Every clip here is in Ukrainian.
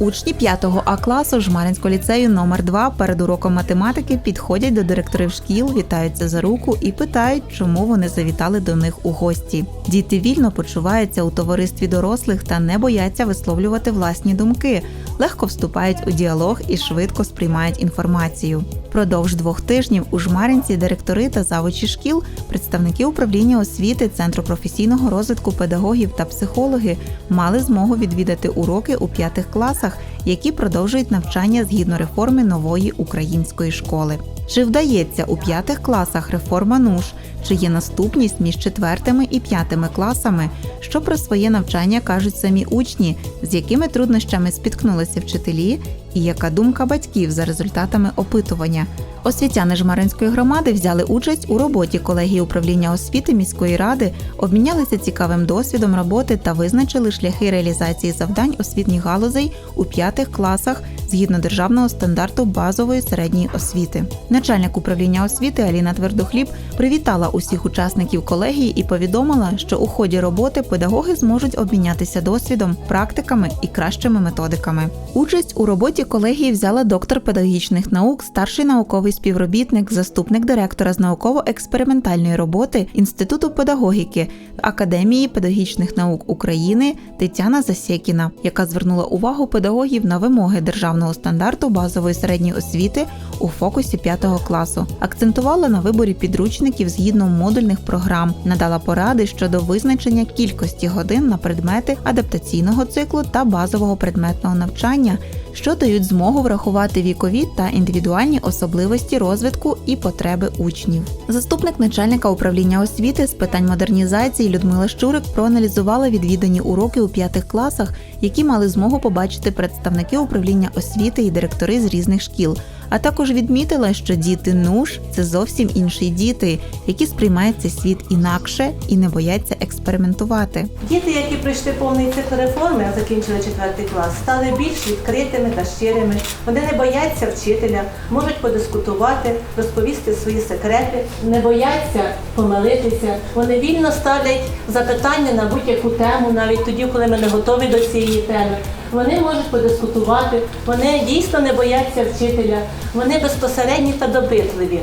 Учні 5 А класу Жмаринського ліцею номер 2 перед уроком математики підходять до директорів шкіл, вітаються за руку і питають, чому вони завітали до них у гості. Діти вільно почуваються у товаристві дорослих та не бояться висловлювати власні думки, легко вступають у діалог і швидко сприймають інформацію. Продовж двох тижнів у Жмаринці директори та завучі шкіл, представники управління освіти, центру професійного розвитку педагогів та психологи мали змогу відвідати уроки у п'ятих класах, які продовжують навчання згідно реформи нової української школи. Чи вдається у п'ятих класах реформа НУШ? Чи є наступність між четвертими і п'ятими класами? Що про своє навчання кажуть самі учні, з якими труднощами спіткнулися вчителі, і яка думка батьків за результатами опитування? Освітяни Жмаринської громади взяли участь у роботі колегії управління освіти міської ради, обмінялися цікавим досвідом роботи та визначили шляхи реалізації завдань освітніх галузей у п'ятих класах згідно державного стандарту базової середньої освіти. Начальник управління освіти Аліна Твердохліб привітала усіх учасників колегії і повідомила, що у ході роботи педагоги зможуть обмінятися досвідом, практиками і кращими методиками. Участь у роботі колегії взяла доктор педагогічних наук, старший науковий співробітник, заступник директора з науково-експериментальної роботи Інституту педагогіки Академії педагогічних наук України Тетяна Засєкіна, яка звернула увагу педагогів на вимоги державного стандарту базової середньої освіти у фокусі 5 класу, акцентувала на виборі підручників згідно модульних програм, надала поради щодо визначення кількості годин на предмети адаптаційного циклу та базового предметного навчання, що дають змогу врахувати вікові та індивідуальні особливості розвитку і потреби учнів. Заступник начальника управління освіти з питань модернізації Людмила Щурик проаналізувала відвідані уроки у п'ятих класах, які мали змогу побачити представники управління освіти і директори з різних шкіл. А також відмітила, що діти НУШ це зовсім інші діти, які сприймають цей світ інакше і не бояться експериментувати. Діти, які пройшли повний цикл реформи, а закінчили четвертий клас, стали більш відкритими та щирими. Вони не бояться вчителя, можуть подискутувати, розповісти свої секрети, не бояться помилитися. Вони вільно ставлять запитання на будь-яку тему, навіть тоді, коли ми не готові до цієї теми. Вони можуть подискутувати, вони дійсно не бояться вчителя, вони безпосередні та добитливі.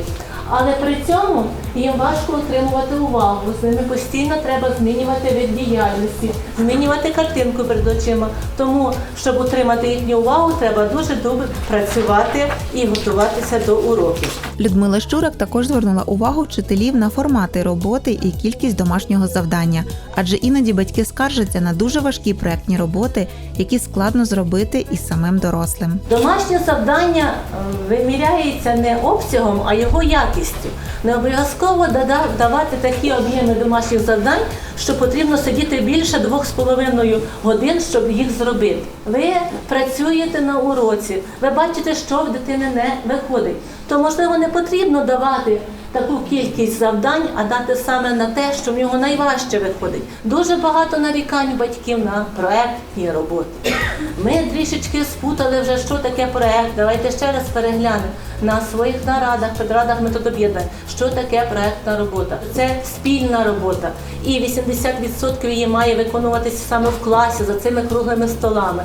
Але при цьому їм важко отримувати увагу. З ними постійно треба змінювати вид діяльності, змінювати картинку перед очима. Тому, щоб отримати їхню увагу, треба дуже добре працювати і готуватися до уроків. Людмила Щурак також звернула увагу вчителів на формати роботи і кількість домашнього завдання, адже іноді батьки скаржаться на дуже важкі проектні роботи, які складно зробити і самим дорослим. Домашнє завдання е, виміряється не обсягом, а його якістю. Не обов'язково дада- давати такі об'єми домашніх завдань, що потрібно сидіти більше двох з половиною годин, щоб їх зробити. Ви працюєте на уроці, ви бачите, що в дитини не виходить. То можливо не потрібно давати таку кількість завдань, а дати саме на те, що в нього найважче виходить. Дуже багато нарікань батьків на проектні роботи. Ми трішечки спутали вже, що таке проект. Давайте ще раз переглянемо на своїх нарадах, підрадах методоб'єднань, що таке проектна робота. Це спільна робота. І 80% її має виконуватися саме в класі за цими круглими столами.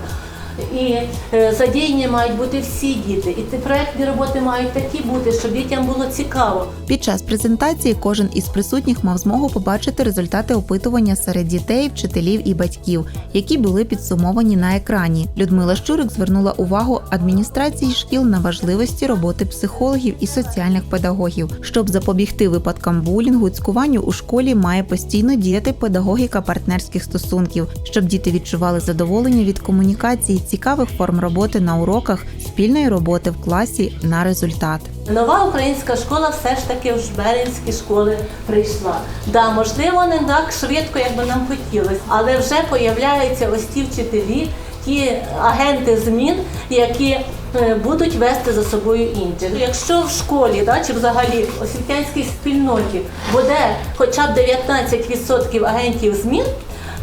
І е, задіяні мають бути всі діти. І ці проектні роботи мають такі бути, щоб дітям було цікаво. Під час презентації кожен із присутніх мав змогу побачити результати опитування серед дітей, вчителів і батьків, які були підсумовані на екрані. Людмила Щурик звернула увагу адміністрації шкіл на важливості роботи психологів і соціальних педагогів. Щоб запобігти випадкам булінгу, цькуванню у школі має постійно діяти педагогіка партнерських стосунків, щоб діти відчували задоволення від комунікації, цікавих форм роботи на уроках, спільної роботи в класі на результат. Нова українська школа все ж таки в жберинські школи прийшла. Да, можливо, не так швидко, як би нам хотілося, але вже появляються ось ті вчителі, ті агенти змін, які е, будуть вести за собою інших. Якщо в школі, да, чи взагалі в освітянській спільноті буде хоча б 19% агентів змін,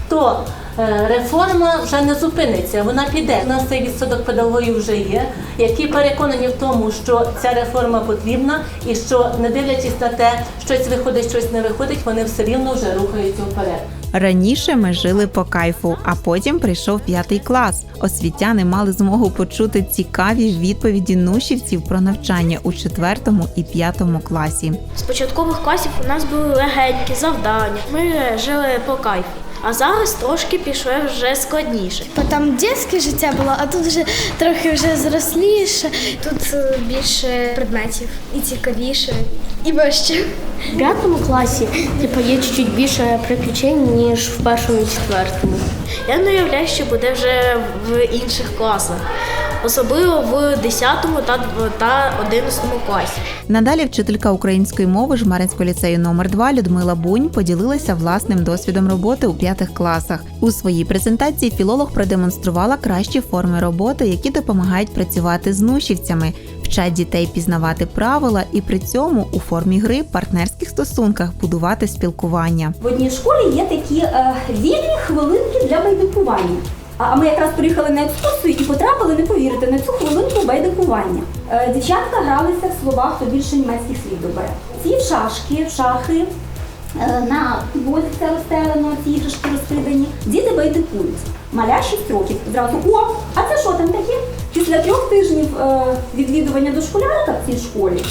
то реформа вже не зупиниться, вона піде. У нас цей відсоток педагогів вже є, які переконані в тому, що ця реформа потрібна, і що не дивлячись на те, щось виходить, щось не виходить, вони все рівно вже рухаються вперед. Раніше ми жили по кайфу, а потім прийшов п'ятий клас. Освітяни мали змогу почути цікаві відповіді нушівців про навчання у четвертому і п'ятому класі. З початкових класів у нас були легенькі завдання. Ми жили по кайфі. А зараз трошки пішло вже складніше. Бо там дитяче життя було, а тут вже трохи вже зросліше. Тут е, більше предметів і цікавіше, і важче. В п'ятому класі типу, є чуть-чуть більше приключень, ніж в першому і четвертому. Я не уявляю, що буде вже в інших класах, особливо в 10 та, та 11 класі. Надалі вчителька української мови Жмаринського ліцею номер 2 Людмила Бунь поділилася власним досвідом роботи у п'ятих класах. У своїй презентації філолог продемонструвала кращі форми роботи, які допомагають працювати з нушівцями, вчать дітей пізнавати правила і при цьому у формі гри партнерських стосунках будувати спілкування. В одній школі є такі е, вільні хвилинки для байдикування. А ми якраз приїхали на екскурсію і потрапили, не повірите, на цю хвилинку байдикування. Е, дівчатка гралися в словах, хто більше німецьких слів добере. Ці шашки, шахи, е, на це розстелено, ці іграшки розкидані. Діти байдикують. Маля 6 років. Зразу о, а це що там таке? Після трьох тижнів е, відвідування дошколярка в цій школі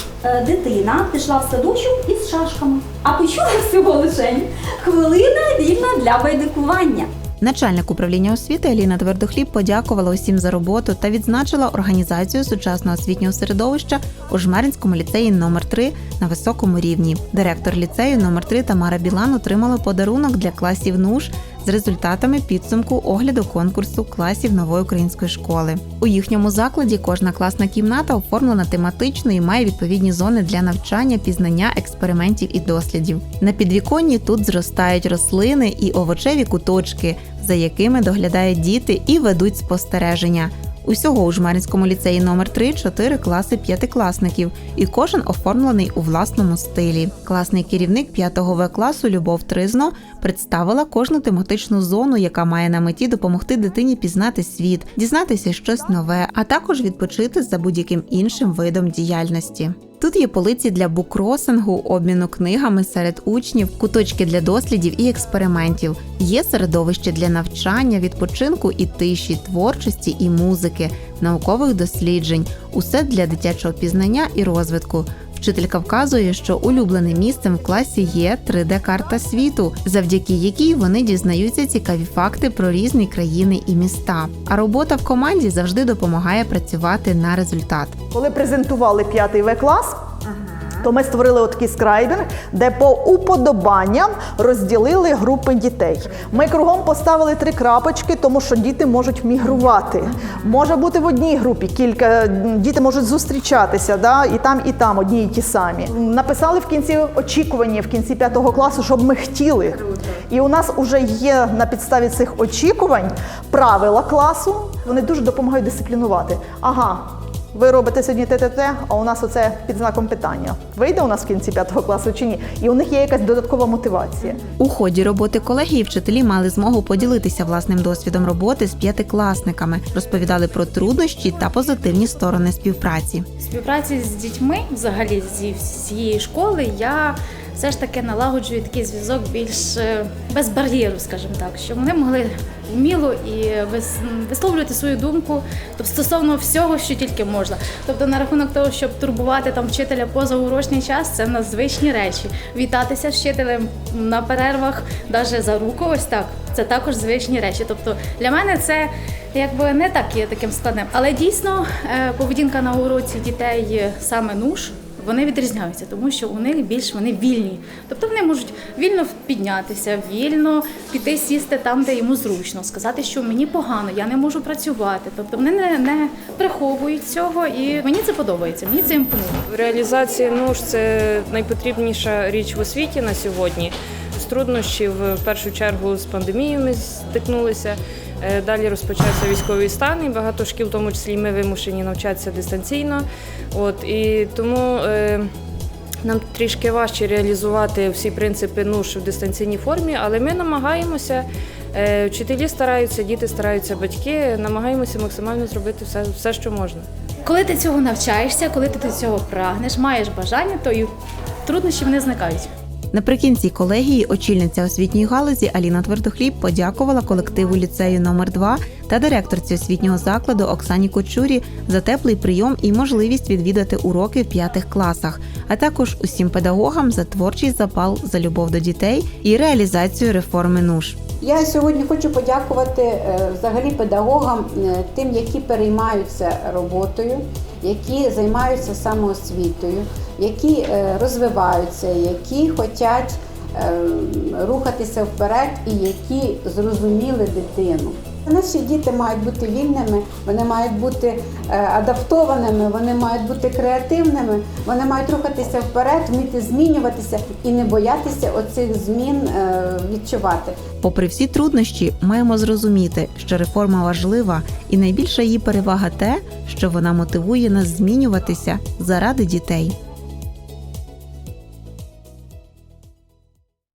дитина пішла в садочок із шашками. А почула всього лише хвилина вільна для байдикування. Начальник управління освіти Аліна Твердохліб подякувала усім за роботу та відзначила організацію сучасного освітнього середовища у Жмеринському ліцеї номер 3 на високому рівні. Директор ліцею номер 3 Тамара Білан отримала подарунок для класів НУШ з результатами підсумку огляду конкурсу класів нової української школи. У їхньому закладі кожна класна кімната оформлена тематично і має відповідні зони для навчання, пізнання, експериментів і дослідів. На підвіконні тут зростають рослини і овочеві куточки, за якими доглядають діти і ведуть спостереження. Усього у Жмеринському ліцеї номер 3 чотири класи п'ятикласників, і кожен оформлений у власному стилі. Класний керівник 5 В класу Любов Тризно представила кожну тематичну зону, яка має на меті допомогти дитині пізнати світ, дізнатися щось нове, а також відпочити за будь-яким іншим видом діяльності. Тут є полиці для букросингу, обміну книгами серед учнів, куточки для дослідів і експериментів. Є середовище для навчання, відпочинку і тиші, творчості і музики, наукових досліджень, усе для дитячого пізнання і розвитку. Вчителька вказує, що улюбленим місцем в класі є 3D-карта світу, завдяки якій вони дізнаються цікаві факти про різні країни і міста. А робота в команді завжди допомагає працювати на результат. Коли презентували п'ятий В клас, то ми створили отакий скрайбер, де по уподобанням розділили групи дітей. Ми кругом поставили три крапочки, тому що діти можуть мігрувати. Може бути в одній групі кілька діти можуть зустрічатися, да, і там, і там одні і ті самі. Написали в кінці очікування в кінці п'ятого класу, щоб ми хотіли. І у нас вже є на підставі цих очікувань правила класу. Вони дуже допомагають дисциплінувати. Ага, ви робите сьогодні ТТТ, а у нас оце під знаком питання. Вийде у нас в кінці п'ятого класу чи ні? І у них є якась додаткова мотивація. У ході роботи колегії вчителі мали змогу поділитися власним досвідом роботи з п'ятикласниками, розповідали про труднощі та позитивні сторони співпраці. співпраці з дітьми, взагалі зі всієї школи, я все ж таки налагоджую такий зв'язок більш е, без бар'єру, скажімо так, щоб вони могли вміло і вис- висловлювати свою думку тобто, стосовно всього, що тільки можна. Тобто на рахунок того, щоб турбувати там вчителя поза урочний час, це в звичні речі. Вітатися з вчителем на перервах, навіть за руку, ось так. Це також звичні речі. Тобто для мене це якби не так є таким складним. Але дійсно е, поведінка на уроці дітей саме нуж. Вони відрізняються, тому що у них більш вони вільні. Тобто вони можуть вільно піднятися, вільно піти сісти там, де йому зручно, сказати, що мені погано, я не можу працювати. Тобто вони не, не приховують цього, і мені це подобається. Мені це імпонує. Реалізація нуж це найпотрібніша річ в освіті на сьогодні. З труднощів в першу чергу з пандемією ми стикнулися. Е, Далі розпочався військовий стан, і багато шкіл, в тому числі ми вимушені навчатися дистанційно. От і тому е, нам трішки важче реалізувати всі принципи нуж в дистанційній формі, але ми намагаємося Е, Вчителі стараються, діти стараються, батьки намагаємося максимально зробити все, все що можна. Коли ти цього навчаєшся, коли ти до цього прагнеш, маєш бажання, то і труднощі не зникають. Наприкінці колегії очільниця освітньої галузі Аліна Твердохліб подякувала колективу ліцею номер 2 та директорці освітнього закладу Оксані Кочурі за теплий прийом і можливість відвідати уроки в п'ятих класах, а також усім педагогам за творчий запал, за любов до дітей і реалізацію реформи НУШ. Я сьогодні хочу подякувати е, взагалі педагогам, е, тим, які переймаються роботою, які займаються самоосвітою, які е, розвиваються, які хочуть е, рухатися вперед і які зрозуміли дитину. Наші діти мають бути вільними, вони мають бути е, адаптованими, вони мають бути креативними, вони мають рухатися вперед, вміти змінюватися і не боятися оцих змін е, відчувати. Попри всі труднощі, маємо зрозуміти, що реформа важлива, і найбільша її перевага те, що вона мотивує нас змінюватися заради дітей.